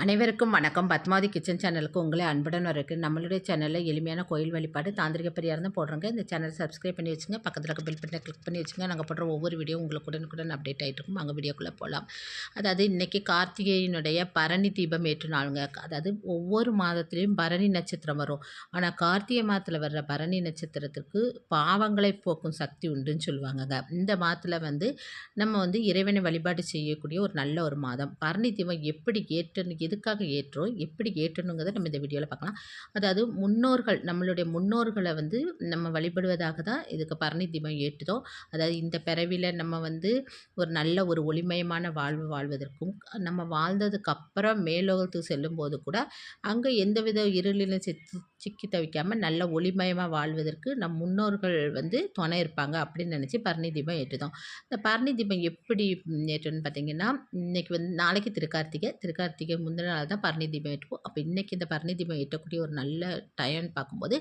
அனைவருக்கும் வணக்கம். பத்மாவதி கிச்சன் சேனலுக்கு உங்களை அன்புடன் இருக்குது நம்மளுடைய சேனலில் எளிமையான கோயில் வழிபாடு தாந்திரிக பெரியார் தான் போடுறோங்க. இந்த சேனலை சப்ஸ்கிரைப் பண்ணி வச்சுங்க. பக்கத்தில் இருக்க பில் பண்ணி கிளிக் பண்ணி வச்சுங்க. நாங்கள் போடுற ஒவ்வொரு வீடியோ உங்களுக்கு உடனுக்குடன் அப்டேட் ஆகிட்டு இருக்கும். அங்கே வீடியோக்குள்ளே போகலாம் அதாவது இன்றைக்கி கார்த்திகையினுடைய பரணி தீபம் ஏற்று நாளுங்க. அதாவது ஒவ்வொரு மாதத்துலேயும் பரணி நட்சத்திரம் வரும். ஆனால் கார்த்திகை மாதத்தில் வர்ற பரணி நட்சத்திரத்துக்கு பாவங்களை போக்கும் சக்தி உண்டுன்னு சொல்லுவாங்கங்க. இந்த மாதத்தில் வந்து நம்ம வந்து இறைவனை வழிபாடு செய்யக்கூடிய ஒரு நல்ல ஒரு மாதம். பரணி தீபம் எப்படி ஏற்று எதுக்காக ஏற்றோம் எப்படி ஏற்றணுங்கிறத நம்ம இந்த வீடியோவில் பார்க்கலாம். அதாவது முன்னோர்கள் நம்மளுடைய முன்னோர்களை வந்து நம்ம வழிபடுவதாக தான் இதுக்கு பரணி தீபம் ஏற்றுதோ அதாவது இந்த பிறவியில் நம்ம வந்து ஒரு நல்ல ஒரு ஒளிமயமான வாழ்வு வாழ்வதற்கும் நம்ம வாழ்ந்ததுக்கு அப்புறம் மேலோகத்துக்கு செல்லும்போது கூட அங்கே எந்தவித இருளிலும் சிக்கி சிக்கி தவிக்காமல் நல்ல ஒளிமயமாக வாழ்வதற்கு நம் முன்னோர்கள் வந்து துணை இருப்பாங்க அப்படின்னு நினச்சி பரணி தீபம் ஏற்றுதோம். இந்த பரணி தீபம் எப்படி ஏற்றோன்னு பார்த்தீங்கன்னா இன்றைக்கி வந்து நாளைக்கு திருக்கார்த்திகை. திருக்கார்த்திகை முந்தின நாள் தான் பரணி தீபம் ஏற்றுவோம். அப்போ இன்றைக்கி இந்த பரணி தீபம் ஏற்றக்கூடிய ஒரு நல்ல டைம்னு பார்க்கும்போது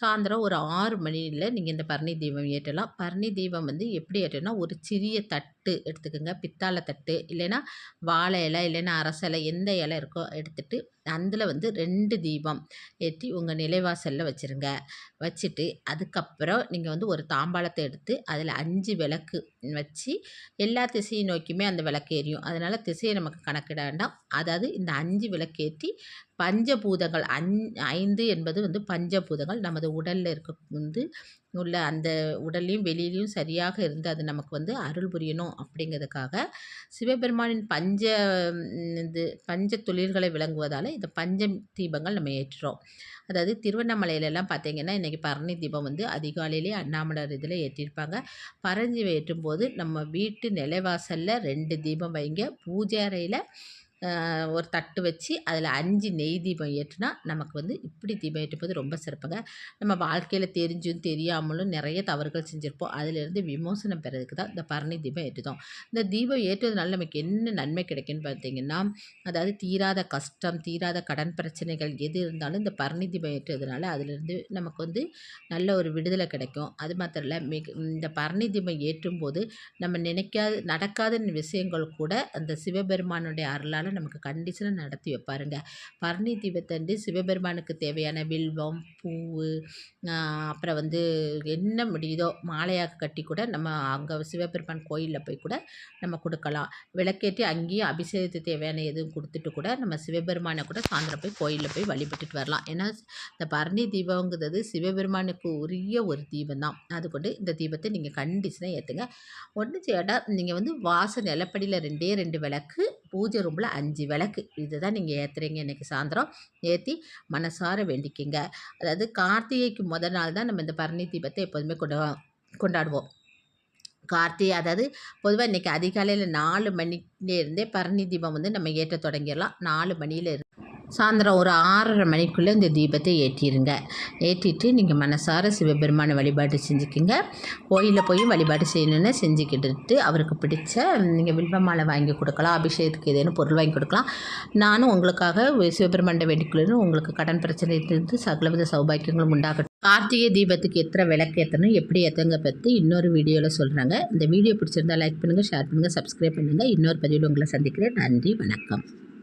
சாயந்தரம் ஒரு ஆறு மணியில் நீங்கள் இந்த பரணி தீபம் ஏற்றலாம். பரணி தீபம் வந்து எப்படி ஏற்றணும்னா ஒரு சிறிய தட்டு தட்டு எடுத்துக்கோங்க. பித்தாளை தட்டு இல்லைன்னா வாழை இலை இல்லைன்னா அரசலை எந்த இலை இருக்கோ எடுத்துகிட்டு அதில் வந்து ரெண்டு தீபம் ஏற்றி உங்கள் நிலைவாசலில் வச்சுருங்க. வச்சுட்டு அதுக்கப்புறம் நீங்கள் வந்து ஒரு தாம்பாளத்தை எடுத்து அதில் அஞ்சு விளக்கு வச்சு எல்லா திசையை நோக்கியுமே அந்த விளக்கு எரியும். அதனால் திசையை நமக்கு கணக்கிட வேண்டாம். அதாவது இந்த அஞ்சு விளக்கேற்றி பஞ்சபூதங்கள் அஞ் ஐந்து என்பது வந்து பஞ்சபூதங்கள். நமது உடலில் இருக்க வந்து உள்ள அந்த உடல்லையும் வெளியிலையும் சரியாக இருந்து அது நமக்கு வந்து அருள் புரியணும் அப்படிங்கிறதுக்காக சிவபெருமானின் பஞ்ச இது பஞ்ச தொழில்களை விளங்குவதால் இந்த பஞ்ச தீபங்கள் நம்ம ஏற்றுறோம். அதாவது திருவண்ணாமலையிலலாம் பார்த்திங்கன்னா இன்றைக்கி பரணி தீபம் வந்து அதிகாலையிலே அண்ணாமலர் இதில் ஏற்றிருப்பாங்க. பரஞ்சி ஏற்றும் போது நம்ம வீட்டு நிலைவாசலில் ரெண்டு தீபம் வைங்க. பூஜை அறையில் ஒரு தட்டு வச்சு அதில் அஞ்சு நெய் தீபம் ஏற்றுனா நமக்கு வந்து இப்படி தீபம் ஏற்றும்போது ரொம்ப சிறப்புங்க. நம்ம வாழ்க்கையில் தெரிஞ்சும் தெரியாமலும் நிறைய தவறுகள் செஞ்சுருப்போம். அதிலிருந்து விமோசனம் பெறதுக்கு தான் இந்த பரணி தீபம் ஏற்றுதோம். இந்த தீபம் ஏற்றுவதனால நமக்கு என்ன நன்மை கிடைக்குன்னு பார்த்தீங்கன்னா அதாவது தீராத கஷ்டம் தீராத கடன் பிரச்சனைகள் எது இருந்தாலும் இந்த பரணி தீபம் ஏற்றுவதனால அதிலிருந்து நமக்கு வந்து நல்ல ஒரு விடுதலை கிடைக்கும். அது மாத்திரம் இல்லை மிக இந்த பரணி தீபம் ஏற்றும் போது நம்ம நினைக்காத நடக்காத விஷயங்கள் கூட அந்த சிவபெருமானுடைய அருளால் நமக்கு கண்டிஷனாக நடத்தி வைப்பாருங்க. பரணி தீபத்தண்டு சிவபெருமானுக்கு தேவையான வில்வம் பூ அப்புறம் வந்து என்ன முடியுதோ மாலையாக கட்டி கூட நம்ம அங்கே சிவபெருமான் கோயிலில் போய் கூட நம்ம கொடுக்கலாம். விளக்கேற்றி அங்கேயும் அபிஷேகத்துக்கு தேவையான எதுவும் கொடுத்துட்டு கூட நம்ம சிவபெருமானை கூட சாயந்தரம் போய் கோயிலில் போய் வழிபட்டுட்டு வரலாம். ஏன்னா இந்த பரணி தீபங்கிறது சிவபெருமானுக்கு உரிய ஒரு தீபம் தான் அது கொண்டு இந்த தீபத்தை நீங்கள் கண்டிஷனாக ஏற்றுங்க ஒன்று சேட்டா நீங்கள் வந்து வாச நிலப்படியில் ரெண்டே ரெண்டு விளக்கு பூஜை ரூமில் அஞ்சு விளக்கு. இது தான் நீங்கள் ஏற்றுறீங்க இன்றைக்கி சாயந்தரம். ஏற்றி மனசார வேண்டிக்கிங்க. அதாவது கார்த்திகைக்கு முதல் நாள் தான் நம்ம இந்த பரணி தீபத்தை எப்போதுமே கொண்டு கொண்டாடுவோம். கார்த்திகை அதாவது பொதுவாக இன்றைக்கி அதிகாலையில் நாலு மணிலேருந்தே பரணி தீபம் வந்து நம்ம ஏற்ற தொடங்கிடலாம். நாலு மணியில் சாயந்தரம் ஒரு ஆறரை மணிக்குள்ளே இந்த தீபத்தை ஏற்றிடுங்க ஏற்றிட்டு நீங்கள் மனசார சிவபெருமான வழிபாடு செஞ்சுக்கிங்க. கோயிலில் போய் வழிபாடு செய்யணுன்னு செஞ்சுக்கிட்டு அவருக்கு பிடிச்ச நீங்கள் வில்வ மாலை வாங்கி கொடுக்கலாம் அபிஷேகத்துக்கு ஏதேனும் பொருள் வாங்கி கொடுக்கலாம். நானும் உங்களுக்காக சிவபெருமாண்ட வேண்டிக்குள்ளேன்னு உங்களுக்கு கடன் பிரச்சனை இருந்து சகலவித சௌபாக்கியங்களும் உண்டாகட்டும். கார்த்திகை தீபத்துக்கு எத்தனை விளக்கு ஏற்றணும் எப்படி ஏற்றுங்க பற்றி இன்னொரு வீடியோவில் சொல்கிறாங்க இந்த வீடியோ பிடிச்சிருந்தா லைக் பண்ணுங்கள் ஷேர் பண்ணுங்கள் சப்ஸ்கிரைப் பண்ணுங்கள் இன்னொரு பதிவில் உங்களை சந்திக்கிறேன். நன்றி வணக்கம்.